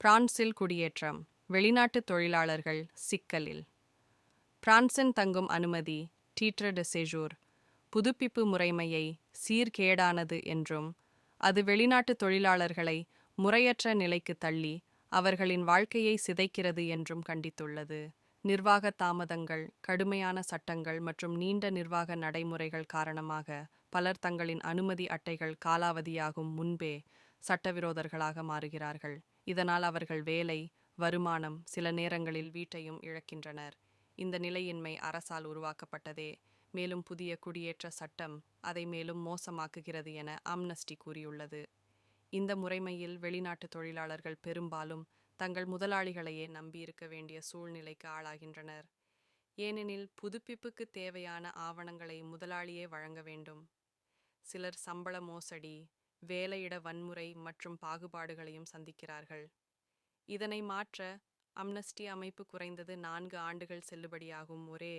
பிரான்சில் குடியேற்றம் வெளிநாட்டு தொழிலாளர்கள் சிக்கலில். பிரான்சின் தங்கும் அனுமதி டீட்ர de புதுப்பிப்பு முறைமையை சீர்கேடானது என்றும் அது வெளிநாட்டு தொழிலாளர்களை முறையற்ற நிலைக்கு தள்ளி அவர்களின் வாழ்க்கையை சிதைக்கிறது என்றும் கண்டித்துள்ளது. நிர்வாக தாமதங்கள் கடுமையான சட்டங்கள் மற்றும் நீண்ட நிர்வாக நடைமுறைகள் காரணமாக பலர் தங்களின் அனுமதி அட்டைகள் காலாவதியாகும் முன்பே சட்டவிரோதர்களாக மாறுகிறார்கள். இதனால் அவர்கள் வேலை வருமானம் சில நேரங்களில் வீட்டையும் இழக்கின்றனர். இந்த நிலையின்மை அரசால் உருவாக்கப்பட்டதே. மேலும் புதிய குடியேற்ற சட்டம் அதை மேலும் மோசமாக்குகிறது என அம்னஸ்டி கூறியுள்ளது. இந்த முறைமையில் வெளிநாட்டு தொழிலாளர்கள் பெரும்பாலும் தங்கள் முதலாளிகளையே நம்பியிருக்க வேண்டிய சூழ்நிலைக்கு ஆளாகின்றனர். ஏனெனில் புதுப்பிப்புக்கு தேவையான ஆவணங்களை முதலாளியே வழங்க வேண்டும். சிலர் சம்பள மோசடி வேலையிட வன்முறை மற்றும் பாகுபாடுகளையும் சந்திக்கிறார்கள். இதனை மாற்ற அம்னஸ்டி அமைப்பு குறைந்தது நான்கு ஆண்டுகள் செல்லுபடியாகும் ஒரே